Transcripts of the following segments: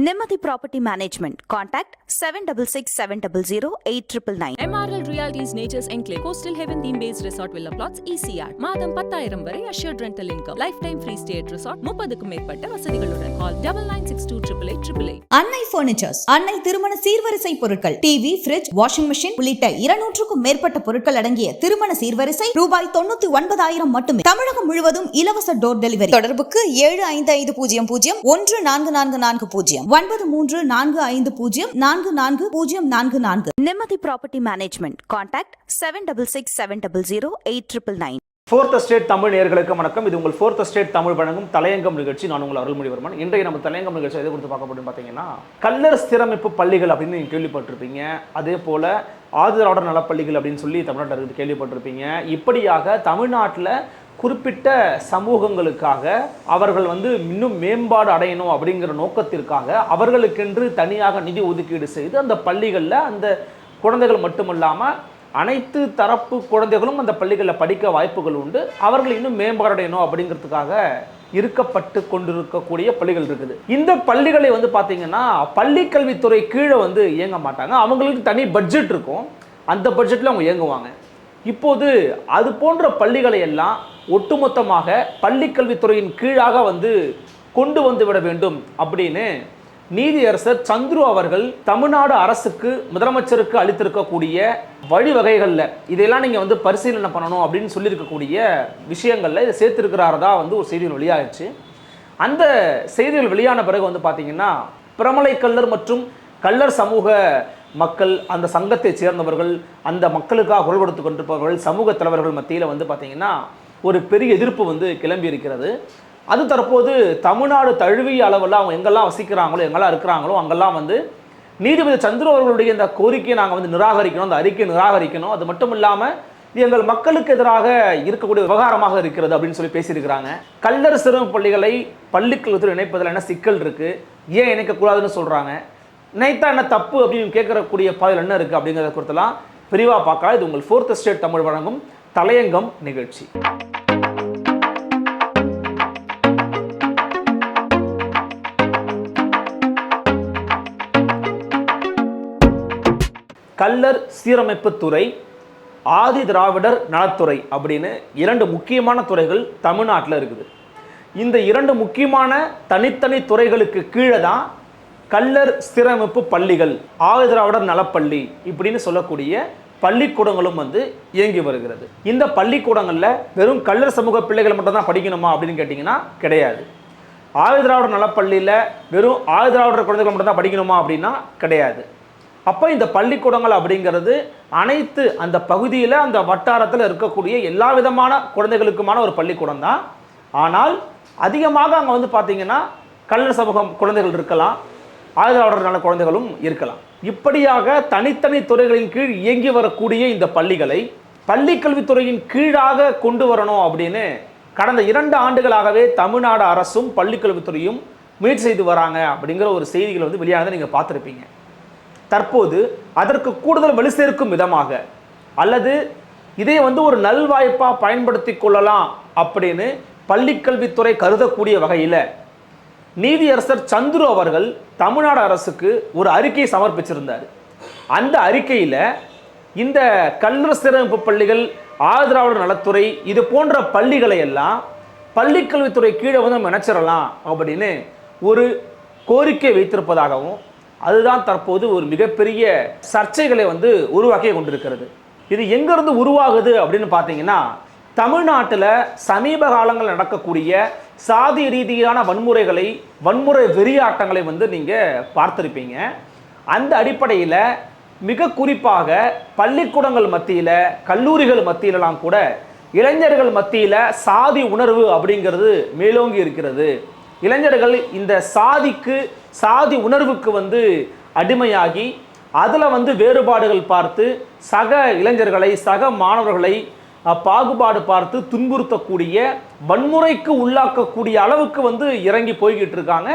Nimati Property Management. Contact 766 700 8999. MRL Realty's Nature's Enclave, Coastal Heaven theme based resort villa plots, ECR. மாதம் பத்தாயிரம் வரை assured rental income. Lifetime free stay at resort. முப்பதுக்கும் மேற்பட்ட வசதிகளுடன். Call double nine six two triple eight triple eight. Annai furnitures Annai திருமண சீர்வரிசை பொருட்கள் TV fridge washing machine உள்ளிட்ட இருநூற்றுக்கும் மேற்பட்ட பொருட்கள் அடங்கிய திருமண சீர்வரிசை ரூபாய் தொண்ணூத்தி ஒன்பதாயிரம் மட்டுமே தமிழகம் முழுவதும் இலவச டோர் டெலிவரி தொடர்புக்கு ஏழு ஐந்து ஐந்து பூஜ்ஜியம் பூஜ்ஜியம் ஒன்று நான்கு நான்கு நான்கு பூஜ்ஜியம் ஒன்பது மூன்று நான்கு ஐந்து பூஜ்ஜியம் நான்கு நான்கு பூஜ்ஜியம் நான்கு நான்கு. Nimati Property Management. Contact 766 700 8999. Fourth state Tamil நேயர்களுக்கு வணக்கம். இது உங்கள் ஃபோர்த் ஸ்டேட் தமிழ் வழங்கும் தலையங்கம் நிகழ்ச்சி. நான் உங்கள் அருள்மொழிவர்மன் இன்றைய நம்ம தலையங்கம் நிகழ்ச்சி எதை குறித்து பார்க்க போறோம்னு பார்த்தீங்கன்னா கல்லர் ஸ்திரமைப்பு பள்ளிகள் அப்படின்னு நீங்கள் கேள்விப்பட்டிருப்பீங்க. அதே போல் ஆதிராடர் நலப்பள்ளிகள் அப்படின்னு சொல்லி தமிழ்நாட்டில் இருந்து கேள்விப்பட்டிருப்பீங்க. இப்படியாக தமிழ்நாட்டில் குறிப்பிட்ட சமூகங்களுக்காக அவர்கள் வந்து இன்னும் மேம்பாடு அடையணும் அப்படிங்கிற நோக்கத்திற்காக அவர்களுக்கென்று தனியாக நிதி ஒதுக்கீடு செய்து அந்த பள்ளிகளில் அந்த குழந்தைகள் மட்டுமல்லாமல் அனைத்து தரப்பு குழந்தைகளும் அந்த பள்ளிகளில் படிக்க வாய்ப்புகள் உண்டு. அவர்கள் இன்னும் மேம்பாடடையணும் அப்படிங்கிறதுக்காக இருக்கப்பட்டு கொண்டிருக்கக்கூடிய பள்ளிகள் இருக்குது. இந்த பள்ளிகளை வந்து பார்த்தீங்கன்னா பள்ளி கல்வித்துறை கீழே வந்து இயங்க மாட்டாங்க. அவங்களுக்கு தனி பட்ஜெட் இருக்கும். அந்த பட்ஜெட்டில் அவங்க இயங்குவாங்க. இப்போது அது போன்ற பள்ளிகளை எல்லாம் ஒட்டுமொத்தமாக பள்ளி கல்வித்துறையின் கீழாக வந்து கொண்டு வந்து விட வேண்டும் அப்படின்னு நீதியரசர் சந்துரு அவர்கள் தமிழ்நாடு அரசுக்கு முதலமைச்சருக்கு அளித்திருக்கக்கூடிய வழிவகைகளில் இதையெல்லாம் நீங்கள் வந்து பரிசீலனை பண்ணணும் அப்படின்னு சொல்லியிருக்கக்கூடிய விஷயங்களில் இதை சேர்த்திருக்கிறாரதா வந்து ஒரு செய்திகள் வெளியாகிடுச்சு. அந்த செய்திகள் வெளியான பிறகு வந்து பார்த்தீங்கன்னா பிரமலை கல்லர் மற்றும் கல்லர் சமூக மக்கள் அந்த சங்கத்தை சேர்ந்தவர்கள் அந்த மக்களுக்காக குரல் கொடுத்து கொண்டிருப்பவர்கள் சமூக தலைவர்கள் மத்தியில் வந்து பார்த்தீங்கன்னா ஒரு பெரிய எதிர்ப்பு வந்து கிளம்பி இருக்கிறது. அது தற்போது தமிழ்நாடு தழுவிய அளவில் அவங்க எங்கெல்லாம் வசிக்கிறாங்களோ எங்கெல்லாம் இருக்கிறாங்களோ அங்கெல்லாம் வந்து நீதிபதி சந்திர அவர்களுடைய இந்த கோரிக்கையை நாங்கள் வந்து நிராகரிக்கணும் அந்த அறிக்கையை நிராகரிக்கணும். அது மட்டும் இல்லாமல் இது எங்கள் மக்களுக்கு எதிராக இருக்கக்கூடிய விவகாரமாக இருக்கிறது அப்படின்னு சொல்லி பேசியிருக்கிறாங்க. கல்லர் சிறும பள்ளிகளை பள்ளிக்கல்வித்துறை இணைப்பதில் என்ன சிக்கல் இருக்குது ஏன் இணைக்கக்கூடாதுன்னு சொல்கிறாங்க இணைத்தா என்ன தப்பு அப்படின்னு கேட்கறக்கூடிய பாதையில் என்ன இருக்குது அப்படிங்கிறத குறித்தெல்லாம் பிரிவாக பார்க்கலாம். இது உங்கள் ஃபோர்த் ஸ்டேட் தமிழ் வழங்கும் தலையங்கம் நிகழ்ச்சி. கல்லர் சீரமைப்பு துறை ஆதி திராவிடர் நலத்துறை அப்படின்னு இரண்டு முக்கியமான துறைகள் தமிழ்நாட்டில் இருக்குது. இந்த இரண்டு முக்கியமான தனித்தனி துறைகளுக்கு கீழே தான் கல்லர் சீரமைப்பு பள்ளிகள் ஆதி திராவிடர் நலப்பள்ளி இப்படின்னு சொல்லக்கூடிய பள்ளிக்கூடங்களும் வந்து இயங்கி வருகிறது. இந்த பள்ளிக்கூடங்களில் வெறும் கல்லர் சமூக பிள்ளைகள் மட்டும்தான் படிக்கணுமா அப்படின்னு கேட்டிங்கன்னா கிடையாது. ஆயுதிராவிடர் நலப்பள்ளியில் வெறும் ஆயுதிராவிடர் குழந்தைகள் மட்டும்தான் படிக்கணுமா அப்படின்னா கிடையாது. அப்போ இந்த பள்ளிக்கூடங்கள் அப்படிங்கிறது அனைத்து அந்த பகுதியில் அந்த வட்டாரத்தில் இருக்கக்கூடிய எல்லா விதமான குழந்தைகளுக்குமான ஒரு பள்ளிக்கூடம் தான். ஆனால் அதிகமாக அங்கே வந்து பார்த்திங்கன்னா கல்லர் சமூகம் குழந்தைகள் இருக்கலாம் ஆயுதாளர் நல குழந்தைகளும் இருக்கலாம். இப்படியாக தனித்தனி துறைகளின் கீழ் இயங்கி வரக்கூடிய இந்த பள்ளிகளை பள்ளி கல்வித்துறையின் கீழாக கொண்டு வரணும் அப்படின்னு கடந்த இரண்டு ஆண்டுகளாகவே தமிழ்நாடு அரசும் பள்ளி கல்வித்துறையும் முயற்சி செய்து வராங்க அப்படிங்கிற ஒரு செய்திகள் வந்து வெளியானதை நீங்கள் பார்த்துருப்பீங்க. தற்போது அதற்கு கூடுதல் வலு சேர்க்கும் விதமாக அல்லது இதை வந்து ஒரு நல்வாய்ப்பாக பயன்படுத்தி கொள்ளலாம் அப்படின்னு பள்ளிக்கல்வித்துறை கருதக்கூடிய வகையில் நீதியரசர் சந்துரு அவர்கள் தமிழ்நாடு அரசுக்கு ஒரு அறிக்கை சமர்ப்பிச்சிருந்தார். அந்த அறிக்கையில் இந்த கல்லூர் சிறப்பு பள்ளிகள் ஆதரவாளர் நலத்துறை இது போன்ற பள்ளிகளை எல்லாம் பள்ளிக்கல்வித்துறை கீழே வந்து நம்ம நினச்சிடலாம் அப்படின்னு ஒரு கோரிக்கை வைத்திருப்பதாகவும் அதுதான் தற்போது ஒரு மிகப்பெரிய சர்ச்சைகளை வந்து உருவாக்கி கொண்டிருக்கிறது. இது எங்கேருந்து உருவாகுது அப்படின்னு பார்த்தீங்கன்னா தமிழ்நாட்டில் சமீப காலங்களில் நடக்கக்கூடிய சாதி ரீதியான வன்முறைகளை வன்முறை வெறியாட்டங்களை வந்து நீங்கள் பார்த்துருப்பீங்க. அந்த அடிப்படையில் மிக குறிப்பாக பள்ளிக்கூடங்கள் மத்தியில் கல்லூரிகள் மத்தியிலலாம் கூட இளைஞர்கள் மத்தியில் சாதி உணர்வு அப்படிங்கிறது மேலோங்கி இருக்கிறது. இளைஞர்கள் இந்த சாதிக்கு சாதி உணர்வுக்கு வந்து அடிமையாகி அதில் வந்து வேறுபாடுகள் பார்த்து சக இளைஞர்களை சக மாணவர்களை பாகுபாடு பார்த்து துன்புறுத்தக்கூடிய வன்முறைக்கு உள்ளாக்கக்கூடிய அளவுக்கு வந்து இறங்கி போய்கிட்டு இருக்காங்க.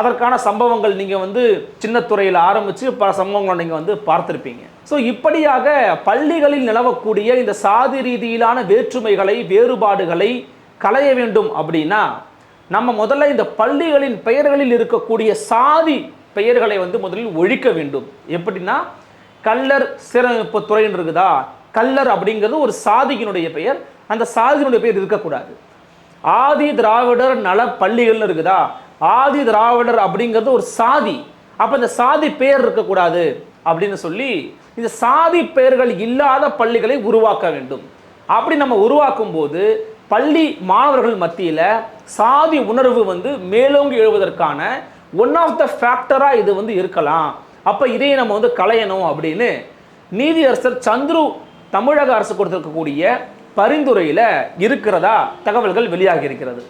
அதற்கான சம்பவங்கள் நீங்கள் வந்து சின்னத்துறையில் ஆரம்பித்து பல சம்பவங்களை நீங்கள் வந்து பார்த்துருப்பீங்க. ஸோ இப்படியாக பள்ளிகளில் நிலவக்கூடிய இந்த சாதி ரீதியிலான வேற்றுமைகளை வேறுபாடுகளை களைய வேண்டும் அப்படின்னா நம்ம முதல்ல இந்த பள்ளிகளின் பெயர்களில் இருக்கக்கூடிய சாதி பெயர்களை வந்து முதலில் ஒழிக்க வேண்டும். எப்படின்னா கல்லர் சீரமைப்பு துறைன்னு இருக்குதா? கல்லர் அப்படிங்கிறது ஒரு சாதியினுடைய பெயர். அந்த சாதியினுடைய பெயர் இருக்கக்கூடாது. ஆதி திராவிடர் நல பள்ளிகள்னு இருக்குதா? ஆதி திராவிடர் அப்படிங்கிறது ஒரு சாதி. அப்போ இந்த சாதி பெயர் இருக்கக்கூடாது அப்படின்னு சொல்லி இந்த சாதி பெயர்கள் இல்லாத பள்ளிகளை உருவாக்க வேண்டும். அப்படி நம்ம உருவாக்கும் போது பள்ளி மாணவர்கள் மத்தியில் சாதி உணர்வு வந்து மேலோங்கி எழுவதற்கான ஒன் ஆஃப் த ஃபேக்டராக இது வந்து இருக்கலாம். அப்போ இதையே நம்ம வந்து களையணும் அப்படின்னு நீதியரசர் சந்துரு தமிழக அரசு கொடுத்திருக்கக்கூடிய பரிந்துரையில் இருக்கிறதா தகவல்கள் வெளியாகி இருக்கிறது.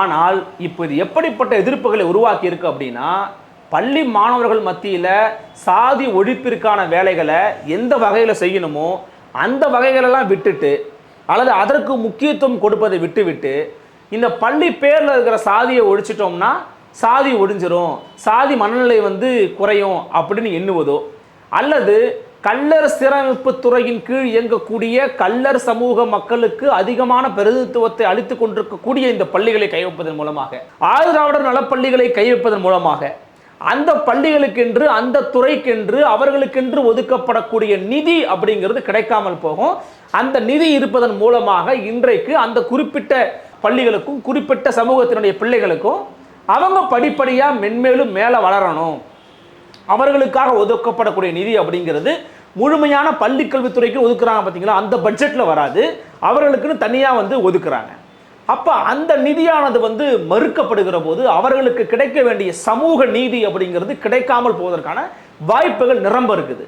ஆனால் இப்போ இது எப்படிப்பட்ட எதிர்ப்புகளை உருவாக்கி இருக்கு அப்படின்னா பள்ளி மாணவர்கள் மத்தியில் சாதி ஒழிப்பிற்கான வேலைகளை எந்த வகையில் செய்யணுமோ அந்த வகைகளெல்லாம் விட்டுட்டு அல்லது அதற்கு முக்கியத்துவம் கொடுப்பதை விட்டுவிட்டு இந்த பள்ளி பேரில் இருக்கிற சாதியை ஒழிச்சிட்டோம்னா சாதி ஒழிஞ்சிரும் சாதி மனநிலை வந்து குறையும் அப்படின்னு எண்ணுவதோ அல்லது கல்லர் சீரமைப்பு துறையின் கீழ் இயங்கக்கூடிய கல்லர் சமூக மக்களுக்கு அதிகமான பிரதிநிதித்துவத்தை அளித்துக் கொண்டிருக்கக்கூடிய இந்த பள்ளிகளை கைவைப்பதன் மூலமாக ஆதிராவிடர் நலப்பள்ளிகளை கைவைப்பதன் மூலமாக அந்த பள்ளிகளுக்கென்று அந்த துறைக்கென்று அவர்களுக்கென்று ஒதுக்கப்படக்கூடிய நிதி அப்படிங்கிறது கிடைக்காமல் போகும். அந்த நிதி இருப்பதன் மூலமாக இன்றைக்கு அந்த குறிப்பிட்ட பள்ளிகளுக்கும் குறிப்பிட்ட சமூகத்தினுடைய பிள்ளைகளுக்கும் அவங்க படிப்படியாக மென்மேலும் மேலே வளரணும். அவர்களுக்காக ஒதுக்கப்படக்கூடிய நிதி அப்படிங்கிறது முழுமையான பள்ளி கல்வித்துறைக்கு ஒதுக்குறாங்க பார்த்தீங்களா அந்த பட்ஜெட்டில் வராது. அவர்களுக்குன்னு தனியாக வந்து ஒதுக்குறாங்க. அப்போ அந்த நிதியானது வந்து மறுக்கப்படுகிற போது அவர்களுக்கு கிடைக்க வேண்டிய சமூக நீதி அப்படிங்கிறது கிடைக்காமல் போவதற்கான வாய்ப்புகள் நிரம்ப இருக்குது.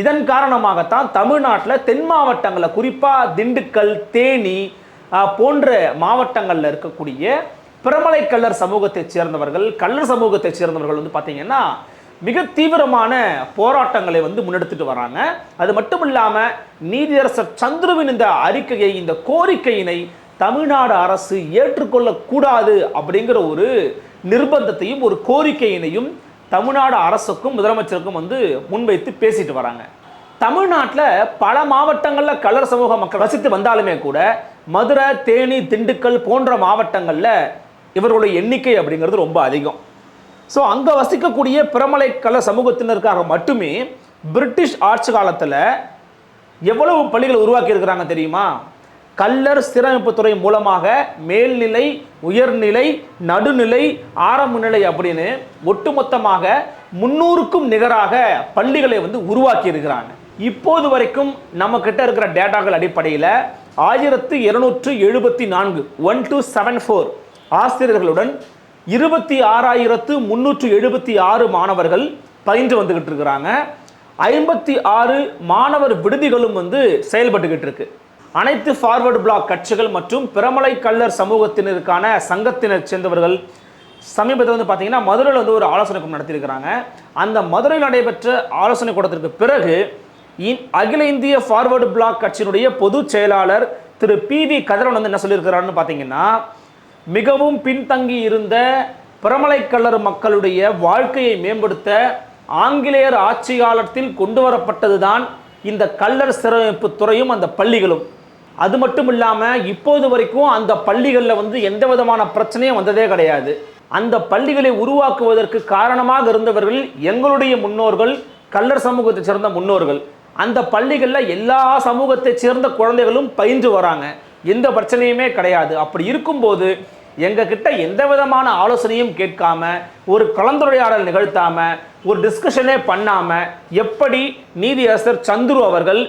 இதன் காரணமாகத்தான் தமிழ்நாட்டில் தென் மாவட்டங்களில் குறிப்பாக திண்டுக்கல் தேனி போன்ற மாவட்டங்களில் இருக்கக்கூடிய பிரமலை கல்லர் சமூகத்தைச் சேர்ந்தவர்கள் கல்லர் சமூகத்தைச் சேர்ந்தவர்கள் வந்து பார்த்தீங்கன்னா மிக தீவிரமான போராட்டங்களை வந்து முன்னெடுத்துட்டு வராங்க. அது மட்டும் இல்லாமல் நீதியரசர் சந்துருவின் இந்த அறிக்கையை இந்த கோரிக்கையினை தமிழ்நாடு அரசு ஏற்றுக்கொள்ளக்கூடாது அப்படிங்கிற ஒரு நிர்பந்தத்தையும் ஒரு கோரிக்கையினையும் தமிழ்நாடு அரசுக்கும் முதலமைச்சருக்கும் வந்து முன்வைத்து பேசிட்டு வராங்க. தமிழ்நாட்டில் பல மாவட்டங்களில் கலர் சமூக மக்கள் வசித்து வந்தாலுமே கூட மதுரை தேனி திண்டுக்கல் போன்ற மாவட்டங்களில் இவர்களுடைய எண்ணிக்கை அப்படிங்கிறது ரொம்ப அதிகம். ஸோ அங்கே வசிக்கக்கூடிய பிரமலை கல சமூகத்தினருக்காக மட்டுமே பிரிட்டிஷ் ஆட்சி காலத்தில் எவ்வளவு பள்ளிகள் உருவாக்கி இருக்கிறாங்க தெரியுமா? கல்லர் சீரமைப்புத்துறை மூலமாக மேல்நிலை உயர்நிலை நடுநிலை ஆரம்ப நிலை அப்படின்னு ஒட்டுமொத்தமாக முன்னூறுக்கும் நிகராக பள்ளிகளை வந்து உருவாக்கி இருக்கிறாங்க இப்போது வரைக்கும் நம்ம கிட்ட இருக்கிற டேட்டாக்கள் அடிப்படையில் ஆயிரத்து இருநூற்று எழுபத்தி நான்கு ஒன் டூ செவன் ஃபோர் ஆசிரியர்களுடன் இருபத்தி ஆறாயிரத்து முன்னூற்று எழுபத்தி ஆறு மாணவர்கள் பயின்று வந்துக்கிட்டு இருக்கிறாங்க. ஐம்பத்தி ஆறு மாணவர் விடுதிகளும் வந்து செயல்பட்டுக்கிட்டு இருக்கு. அனைத்து ஃபார்வர்டு பிளாக் கட்சிகள் மற்றும் பிரமலை கல்லர் சமூகத்தினருக்கான சங்கத்தினர் சேர்ந்தவர்கள் சமீபத்தில் வந்து பார்த்தீங்கன்னா மதுரையில் வந்து ஒரு ஆலோசனை கூட்டம் நடத்தியிருக்கிறாங்க. அந்த மதுரையில் நடைபெற்ற ஆலோசனை கூட்டத்திற்கு பிறகு இ- அகில இந்திய ஃபார்வர்டு பிளாக் கட்சியினுடைய பொதுச் செயலாளர் திரு பி வி கதிரவன் வந்து என்ன சொல்லியிருக்கிறாருன்னு பார்த்தீங்கன்னா மிகவும் பின்தங்கி இருந்த பிரமலைக்கல்லர் மக்களுடைய வாழ்க்கையை மேம்படுத்த ஆங்கிலேயர் ஆட்சி காலத்தில் கொண்டு வரப்பட்டதுதான் இந்த கல்லர் சிறப்பு துறையும் அந்த பள்ளிகளும். அது மட்டும் இல்லாமல் இப்போது வரைக்கும் அந்த பள்ளிகளில் வந்து எந்த விதமான பிரச்சனையும் வந்ததே கிடையாது. அந்த பள்ளிகளை உருவாக்குவதற்கு காரணமாக இருந்தவர்கள் எங்களுடைய முன்னோர்கள் கல்லர் சமூகத்தை சேர்ந்த முன்னோர்கள். அந்த பள்ளிகளில் எல்லா சமூகத்தை சேர்ந்த குழந்தைகளும் பயின்று வராங்க. எந்த பிரச்சனையுமே கிடையாது. அப்படி இருக்கும்போது எங்க கிட்ட எந்த விதமான ஆலோசனையும் கேட்காம ஒரு கலந்துரையாடல் நிகழ்த்தாமல் ஒரு டிஸ்கஷனே பண்ணாமல் எப்படி நீதியரசர் சந்துரு அவர்கள்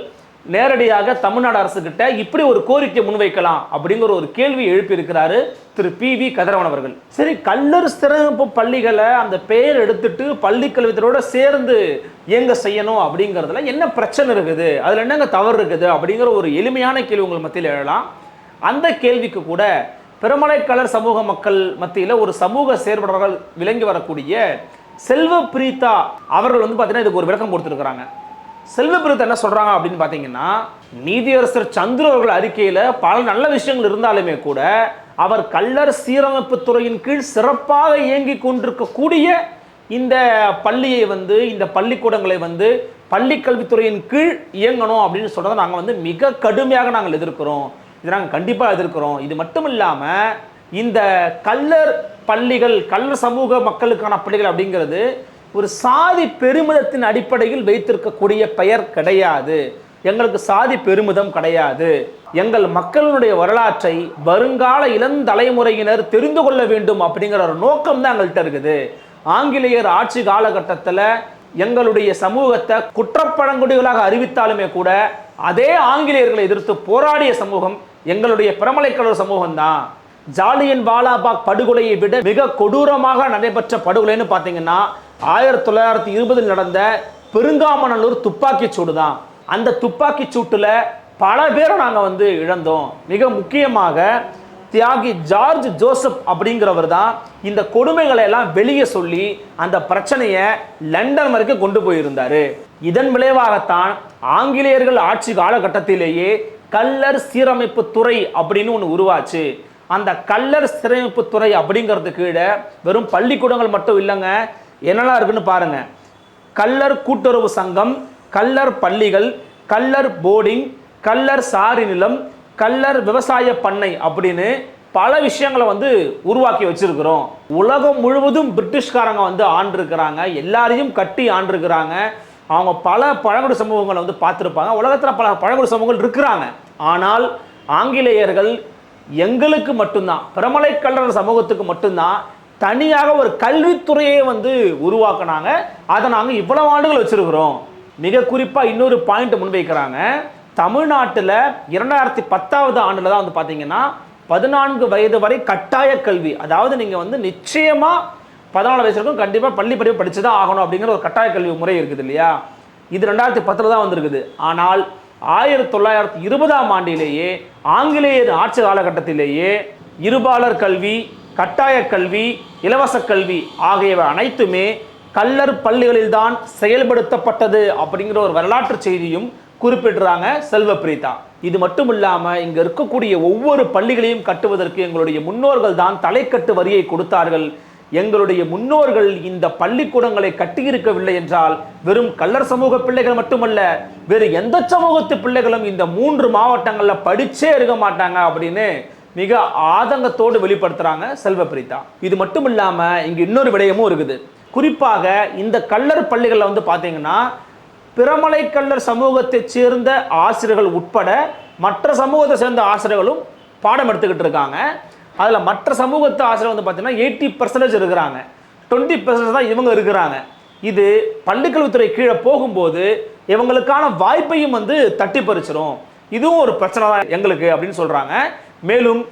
நேரடியாக தமிழ்நாடு அரசு கிட்ட இப்படி ஒரு கோரிக்கை முன்வைக்கலாம் அப்படிங்கிற ஒரு கேள்வி எழுப்பியிருக்கிறாரு திரு பி வி கதிரவன் அவர்கள். சரி கல்லூரி சிறப்பு பள்ளிகளை அந்த பெயர் எடுத்துட்டு பள்ளி கல்வித்துறையோட சேர்ந்து இயங்க செய்யணும் அப்படிங்கிறதுல என்ன பிரச்சனை இருக்குது? அதுல என்னங்க தவறு இருக்குது? அப்படிங்கிற ஒரு எளிமையான கேள்வி உங்கள் மத்தியில் எழலாம். அந்த கேள்விக்கு கூட பெருமலைக்காளர் சமூக மக்கள் மத்தியில் ஒரு சமூக செயற்பாளர்கள் விளங்கி வரக்கூடிய செல்வ பிரீதா அவர்கள் வந்து பார்த்தீங்கன்னா இதுக்கு ஒரு விளக்கம் கொடுத்துருக்குறாங்க. செல்வ என்ன சொல்கிறாங்க அப்படின்னு பார்த்தீங்கன்னா நீதியரசர் சந்துரு அவர்கள் அறிக்கையில் பல நல்ல விஷயங்கள் இருந்தாலுமே கூட அவர் கல்லர் சீரமைப்பு துறையின் கீழ் சிறப்பாக இயங்கி கொண்டிருக்கக்கூடிய இந்த பள்ளியை வந்து இந்த பள்ளிக்கூடங்களை வந்து பள்ளி கல்வித்துறையின் கீழ் இயங்கணும் அப்படின்னு சொல்கிறத நாங்கள் வந்து மிக கடுமையாக நாங்கள் எதிர்க்கிறோம். இதை நாங்கள் கண்டிப்பாக எதிர்க்கிறோம். இது மட்டும் இல்லாமல் இந்த கல்லர் பள்ளிகள் கல்லர் சமூக மக்களுக்கான பள்ளிகள் அப்படிங்கிறது ஒரு சாதி பெருமிதத்தின் அடிப்படையில் வைத்திருக்கக்கூடிய பெயர் கிடையாது. எங்களுக்கு சாதி பெருமிதம் கிடையாது. எங்கள் மக்களுடைய வரலாற்றை வருங்கால இளந்தலைமுறையினர் தெரிந்து கொள்ள வேண்டும் அப்படிங்கிற ஒரு நோக்கம் தான் எங்கள்கிட்ட இருக்குது. ஆங்கிலேயர் ஆட்சி காலகட்டத்தில் எங்களுடைய சமூகத்தை குற்றப்பழங்குடிகளாக அறிவித்தாலுமே கூட அதே ஆங்கிலேயர்களை எதிர்த்து போராடிய சமூகம் எங்களுடைய பிரமலைக்கடல் சமூகம் தான் ஜாலியன் வாலாபாக் படுகொலையை விட மிக கொடூரமாக நடைபெற்ற படுகொலைன்னு பார்த்தீங்கன்னா ஆயிரத்தி தொள்ளாயிரத்தி இருபதில் நடந்த பெருங்காமநல்லூர் துப்பாக்கி சூடு தான் அந்த துப்பாக்கி சூட்டில் பல பேரை நாங்கள் வந்து இழந்தோம். மிக முக்கியமாக தியாகி ஜார்ஜ் ஜோசப் அப்படிங்கிறவர் தான் இந்த கொடுமைகளை எல்லாம் வெளியே சொல்லி அந்த பிரச்சனையை லண்டன் வரைக்கும் கொண்டு போயிருந்தார். இதன் விளைவாகத்தான் ஆங்கிலேயர்கள் ஆட்சி காலகட்டத்திலேயே கல்லர் சீரமைப்பு துறை அப்படின்னு ஒன்று உருவாச்சு. அந்த கல்லர் சீரமைப்பு துறை அப்படிங்கிறது கீழே வெறும் பள்ளிக்கூடங்கள் மட்டும் இல்லைங்க என்னெல்லாம் இருக்குன்னு பாருங்கள் கல்லர் கூட்டுறவு சங்கம் கல்லர் பள்ளிகள் கல்லர் போர்டிங் கல்லர் சாரி நிலம் கல்லர் விவசாய பண்ணை அப்படின்னு பல விஷயங்களை வந்து உருவாக்கி வச்சிருக்கிறோம். உலகம் முழுவதும் பிரிட்டிஷ்காரங்க வந்து ஆண்டிருக்கிறாங்க. எல்லாரையும் கட்டி ஆண்டிருக்கிறாங்க. அவங்க பல பழங்குடி சமூகங்களை வந்து பார்த்துருப்பாங்க. உலகத்தில் பல பழங்குடி சமூகங்கள் இருக்கிறாங்க. ஆனால் ஆங்கிலேயர்கள் எங்களுக்கு மட்டும்தான் பிரமலை கல்லர் சமூகத்துக்கு மட்டும்தான் தனியாக ஒரு கல்வித்துறையை வந்து உருவாக்குனாங்க. அதை நாங்கள் இவ்வளவு ஆண்டுகள் வச்சிருக்கிறோம். மிக குறிப்பாக இன்னொரு பாயிண்ட் முன்வைக்கிறாங்க. தமிழ்நாட்டில் இரண்டாயிரத்தி பத்தாவது ஆண்டில் தான் வந்து பார்த்தீங்கன்னா பதினான்கு வயது வரை கட்டாய கல்வி அதாவது நீங்கள் வந்து நிச்சயமாக பதினாலு வயசு வரைக்கும் கண்டிப்பாக பள்ளி படிப்பு படிச்சு தான் ஆகணும் அப்படிங்கிற ஒரு கட்டாய கல்வி முறை இருக்குது இல்லையா? இது ரெண்டாயிரத்தி பத்தில் தான் வந்திருக்குது. ஆனால் ஆயிரத்தி தொள்ளாயிரத்தி இருபதாம் ஆண்டிலேயே ஆங்கிலேயர் ஆட்சி காலகட்டத்திலேயே இருபாலர் கல்வி கட்டாய கல்வி இலவச கல்வி ஆகியவை அனைத்துமே கல்லர் பள்ளிகளில்தான் செயல்படுத்தப்பட்டது அப்படிங்கிற ஒரு வரலாற்று செய்தியும் குறிப்பிடுறாங்க செல்வ பிரீதா. இது மட்டும் இல்லாமல் இங்கே இருக்கக்கூடிய ஒவ்வொரு பள்ளிகளையும் கட்டுவதற்கு எங்களுடைய முன்னோர்கள் தான் தலைக்கட்டு வரியை கொடுத்தார்கள். எங்களுடைய முன்னோர்கள் இந்த பள்ளிக்கூடங்களை கட்டியிருக்கவில்லை என்றால் வெறும் கல்லர் சமூக பிள்ளைகள் மட்டுமல்ல வேறு எந்த சமூகத்து பிள்ளைகளும் இந்த மூன்று மாவட்டங்களில் படிச்சே இருக்க மாட்டாங்க அப்படின்னு மிக ஆதங்கத்தோடு வெளிப்படுத்துறாங்க செல்வ பிரீதா இது மட்டும் இல்லாம இங்க இன்னொரு விடயமும் இருக்குது. குறிப்பாக இந்த கல்லர் பள்ளிகளில் வந்து பார்த்தீங்கன்னா பிரமலை கல்லர் சமூகத்தைச் சேர்ந்த ஆசிரியர்கள் உட்பட மற்ற சமூகத்தை சேர்ந்த ஆசிரியர்களும் பாடம் எடுத்துக்கிட்டு இருக்காங்க. அதில் மற்ற சமூகத்து ஆசிரியர் வந்து பார்த்தீங்கன்னா எயிட்டி பர்சன்டேஜ் இருக்கிறாங்க. டுவெண்ட்டி பர்சன்டேஜ் தான் இவங்க இருக்கிறாங்க. இது பள்ளிக்கல்வித்துறை கீழே போகும்போது இவங்களுக்கான வாய்ப்பையும் வந்து தட்டி பறிச்சிடும் இதுவும் ஒரு பிரச்சனை தான் எங்களுக்கு அப்படின்னு சொல்கிறாங்க மேலும்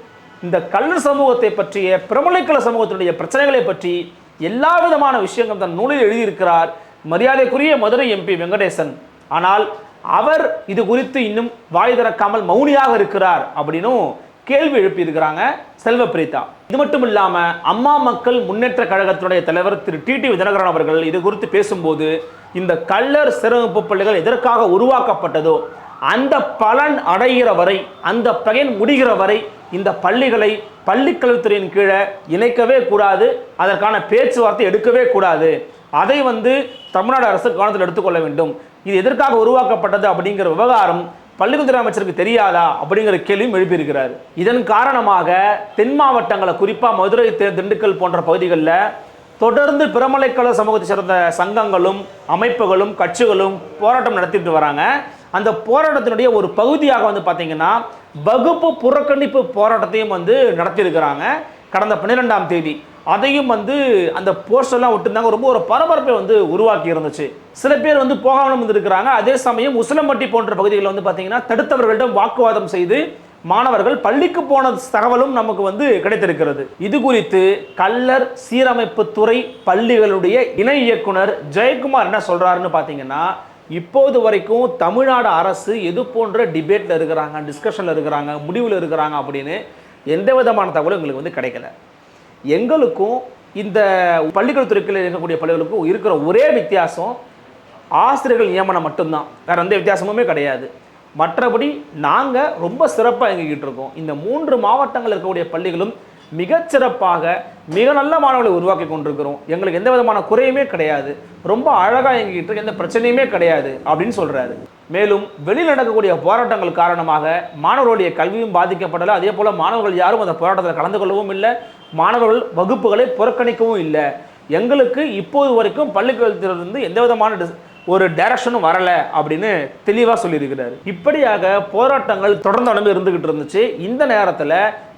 இந்த கல்லர் சமூகத்தை பற்றிய பிரமலைக்கல சமூகத்தினுடைய பிரச்சனைகளை பற்றி எல்லா விதமான விஷயங்கள் தன் நூலில் எழுதியிருக்கிறார் மரியாதைக்குரிய மதுரை எம்பி வெங்கடேசன். ஆனால் அவர் இது குறித்து இன்னும் வாய் திறக்காமல் மௌனியாக இருக்கிறார் அப்படின்னும் கேள்வி எழுப்பியிருக்கிறாங்க செல்வ பிரீதா இது மட்டும் இல்லாமல் அம்மா மக்கள் முன்னேற்ற கழகத்தினுடைய தலைவர் திரு டிடி தினகரன் அவர்கள் இது குறித்து பேசும்போது இந்த கள்ளர் சிறப்பு பள்ளிகள் எதற்காக உருவாக்கப்பட்டதோ அந்த பலன் அடைகிற வரை அந்த பயன் முடிகிற வரை இந்த பள்ளிகளை பள்ளிக்கல்வித்துறையின் கீழே இணைக்கவே கூடாது அதற்கான பேச்சுவார்த்தை எடுக்கவே கூடாது. அதை வந்து தமிழ்நாடு அரசு கவனத்தில் எடுத்துக்கொள்ள வேண்டும். இது எதற்காக உருவாக்கப்பட்டது அப்படிங்கிற விவகாரம் பள்ளிக்கல்வித்துறை அமைச்சருக்கு தெரியாதா அப்படிங்கிற கேள்வியும் எழுப்பியிருக்கிறார். இதன் காரணமாக தென் மாவட்டங்களை குறிப்பாக மதுரை திண்டுக்கல் போன்ற பகுதிகளில் தொடர்ந்து பிரமலைக்கல சமூகத்தை சேர்ந்த சங்கங்களும் அமைப்புகளும் கட்சிகளும் போராட்டம் நடத்திட்டு வராங்க. அந்த போராட்டத்தினுடைய ஒரு பகுதியாக வந்து பார்த்தீங்கன்னா வகுப்பு புறக்கணிப்பு போராட்டத்தையும் வந்து நடத்தியிருக்கிறாங்க. கடந்த பன்னிரெண்டாம் தேதி. அதையும் வந்து அந்த போஸ்டர்லாம் விட்டுருந்தாங்க ரொம்ப ஒரு பரபரப்பை வந்து உருவாக்கி இருந்துச்சு. சில பேர் வந்து போகாமல் வந்திருக்கிறாங்க அதே சமயம் உசிலம்பட்டி போன்ற பகுதிகளில் வந்து பார்த்தீங்கன்னா தடுத்தவர்களிடம் வாக்குவாதம் செய்து மாணவர்கள் பள்ளிக்கு போன தகவலும் நமக்கு வந்து கிடைத்திருக்கிறது. இது குறித்து கல்லர் சீரமைப்பு துறை பள்ளிகளுடைய இணை இயக்குனர் ஜெயக்குமார் என்ன சொல்றாருன்னு பார்த்தீங்கன்னா இப்போது வரைக்கும் தமிழ்நாடு அரசு எது போன்ற டிபேட்ல இருக்கிறாங்க டிஸ்கஷன்ல இருக்கிறாங்க முடிவில் இருக்கிறாங்க அப்படின்னு எந்த விதமான தகவலும் எங்களுக்கு வந்து கிடைக்கல. எங்களுக்கும் இந்த பள்ளிக்கல்வித்துறையில் இருக்கக்கூடிய பள்ளிகளுக்கும் இருக்கிற ஒரே வித்தியாசம் ஆசிரியர்கள் நியமனம் மட்டும்தான். வேற எந்த வித்தியாசமுமே கிடையாது. மற்றபடி நாங்கள் ரொம்ப சிறப்பாக இயங்கிக்கிட்டு இருக்கோம். இந்த மூன்று மாவட்டங்கள் இருக்கக்கூடிய பள்ளிகளும் மிகச்சிறப்பாக மிக நல்ல மாணவர்களை உருவாக்கி கொண்டிருக்கிறோம். எங்களுக்கு எந்த விதமான குறையுமே கிடையாது. ரொம்ப அழகாக இயங்கிக்கிட்டு எந்த பிரச்சனையுமே கிடையாது அப்படின்னு சொல்கிறாரு மேலும் வெளியில் நடக்கக்கூடிய போராட்டங்கள் காரணமாக மாணவர்களுடைய கல்வியும் பாதிக்கப்படலை. அதே போல் மாணவர்கள் யாரும் அந்த போராட்டத்தில் கலந்து கொள்ளவும் இல்லை. மாணவர்கள் வகுப்புகளை புறக்கணிக்கவும் இல்லை. எங்களுக்கு இப்போது வரைக்கும் பள்ளிக்கல்வித்திலிருந்து எந்த விதமான ஒரு டைரக்ஷனும் வரலை அப்படின்னு தெளிவாக சொல்லியிருக்கிறார். இப்படியாக போராட்டங்கள் தொடர்ந்து நடந்து இருந்துகிட்டு இருந்துச்சு. இந்த நேரத்தில்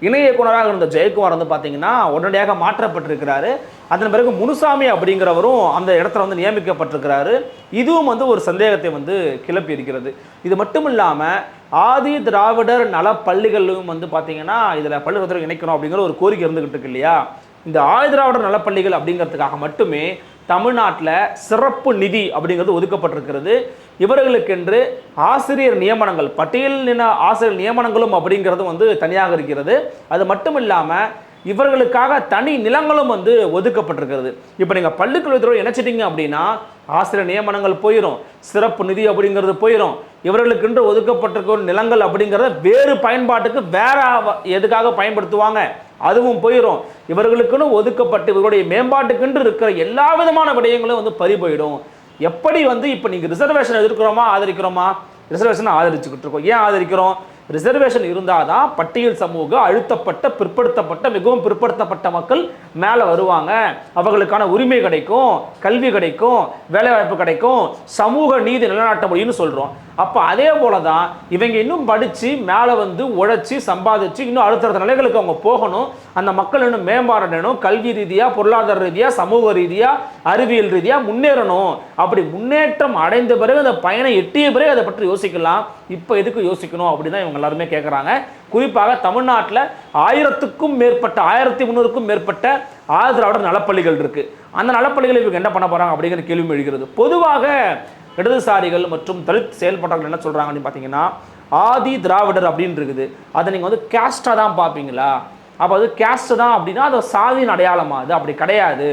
இணை இயக்குனராக இருந்த ஜெயக்குமார் வந்து பார்த்தீங்கன்னா உடனடியாக மாற்றப்பட்டிருக்கிறாரு. அதன் பிறகு முனுசாமி அப்படிங்கிறவரும் அந்த இடத்துல வந்து நியமிக்கப்பட்டிருக்கிறாரு. இதுவும் வந்து ஒரு சந்தேகத்தை வந்து கிளப்பி இருக்கிறது இது மட்டும் இல்லாமல் ஆதி திராவிடர் நல பள்ளிகளும் வந்து பார்த்தீங்கன்னா இதில் பள்ளிக்கூடத்தில் இணைக்கணும் அப்படிங்கிற ஒரு கோரிக்கை இருந்துகிட்டு இருக்கு இல்லையா? இந்த ஆதி திராவிடர் நலப்பள்ளிகள் அப்படிங்கிறதுக்காக மட்டுமே தமிழ்நாட்டில் சிறப்பு நிதி அப்படிங்கிறது ஒதுக்கப்பட்டிருக்கிறது. இவர்களுக்கென்று ஆசிரியர் நியமனங்கள் பட்டியலின ஆசிரியர் நியமனங்களும் அப்படிங்கிறது வந்து தனியாக இருக்கிறது. அது மட்டும் இல்லாமல் இவர்களுக்காக தனி நிலங்களும் வந்து ஒதுக்கப்பட்டிருக்கிறது. இப்போ நீங்கள் பள்ளிக்கல்வித்துறை இணைச்சிட்டீங்க அப்படின்னா ஆசிரியர் நியமனங்கள் போயிடும் சிறப்பு நிதி அப்படிங்கிறது போயிடும் இவர்களுக்கென்று ஒதுக்கப்பட்டிருக்கிற நிலங்கள் அப்படிங்கிறத வேறு பயன்பாட்டுக்கு வேற எதுக்காக பயன்படுத்துவாங்க? அதுவும் போயிடும் இவர்களுக்குன்னு ஒதுக்கப்பட்டு இவர்களுடைய மேம்பாட்டுக்கென்று இருக்கிற எல்லா விதமான விடயங்களும் வந்து பறி போயிடும். எப்படி வந்து இப்போ நீங்கள் ரிசர்வேஷன் எதிர்க்கிறோமா ஆதரிக்கிறோமா? ரிசர்வேஷன் ஆதரிச்சுக்கிட்டு இருக்கோம். ஏன் ஆதரிக்கிறோம்? ரிசர்வேஷன் இருந்தால் தான் பட்டியல் சமூக அழுத்தப்பட்ட பிற்படுத்தப்பட்ட மிகவும் பிற்படுத்தப்பட்ட மக்கள் மேலே வருவாங்க. அவர்களுக்கான உரிமை கிடைக்கும் கல்வி கிடைக்கும் வேலைவாய்ப்பு கிடைக்கும் சமூக நீதி நிலைநாட்ட முடியும்னு சொல்கிறோம் அப்போ அதே போல தான் இவங்க இன்னும் படித்து மேலே வந்து உழைச்சி சம்பாதிச்சு இன்னும் அடுத்தடுத்த நிலைகளுக்கு அவங்க போகணும். அந்த மக்கள் இன்னும் மேம்பாடணும் கல்வி ரீதியாக பொருளாதார ரீதியாக சமூக ரீதியாக அறிவியல் ரீதியாக முன்னேறணும். அப்படி முன்னேற்றம் அடைந்த பிறகு அந்த பயனை எட்டிய பிறகு அதை பற்றி யோசிக்கலாம். இப்போ எதுக்கு யோசிக்கணும் அப்படின்னு தான் இவங்க எல்லாருமே கேட்குறாங்க குறிப்பாக தமிழ்நாட்டில் ஆயிரத்துக்கும் மேற்பட்ட ஆயிரத்தி முந்நூறுக்கும் மேற்பட்ட ஆதரவாளர் நலப்பள்ளிகள் இருக்குது அந்த நலப்பள்ளிகள் இவங்க என்ன பண்ண போகிறாங்க அப்படிங்கிற கேள்வி எழுகிறது. பொதுவாக இடதுசாரிகள் மற்றும் தலித் செயல்பட்டவர்கள் என்ன சொல்றாங்க அப்படின்னு பார்த்தீங்கன்னா ஆதி திராவிடர் அப்படின்னு இருக்குது. அதை நீங்கள் வந்து கேஸ்டாக தான் பார்ப்பீங்களா? அப்போ அது கேஸ்ட் தான் அப்படின்னா அது சாதியின் அடையாளமா? அது அப்படி கிடையாது.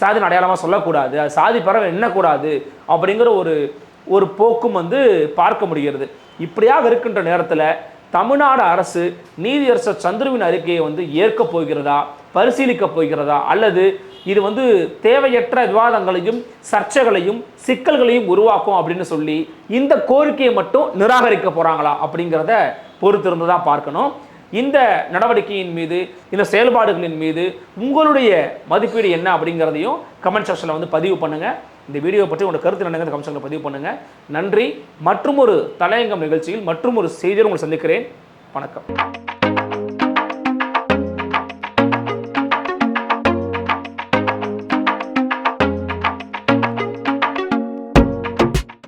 சாதியின் அடையாளமாக சொல்லக்கூடாது. அது சாதி பறவை எண்ணக்கூடாது அப்படிங்கிற ஒரு ஒரு போக்கும் வந்து பார்க்க முடிகிறது. இப்படியாக இருக்கின்ற நேரத்தில் தமிழ்நாடு அரசு நீதியரசர் சந்துருவின் அறிக்கையை வந்து ஏற்க போகிறதா? பரிசீலிக்க போகிறதா? அல்லது இது வந்து தேவையற்ற விவாதங்களையும் சர்ச்சைகளையும் சிக்கல்களையும் உருவாக்கும் அப்படின்னு சொல்லி இந்த கோரிக்கையை மட்டும் நிராகரிக்க போகிறாங்களா அப்படிங்கிறத பொறுத்திருந்து தான் பார்க்கணும். இந்த நடவடிக்கையின் மீது இந்த செயல்பாடுகளின் மீது உங்களுடைய மதிப்பீடு என்ன அப்படிங்கிறதையும் கமெண்ட் செக்ஷனில் வந்து பதிவு பண்ணுங்கள் இந்த வீடியோ பற்றி உங்களோட கருத்து என்னங்க கமெண்ட் செக்ஷனில் பதிவு பண்ணுங்கள் நன்றி. மற்றும் ஒரு தலையங்கம் நிகழ்ச்சியில் மற்றும் ஒரு செய்தியில் உங்களை சந்திக்கிறேன். வணக்கம்.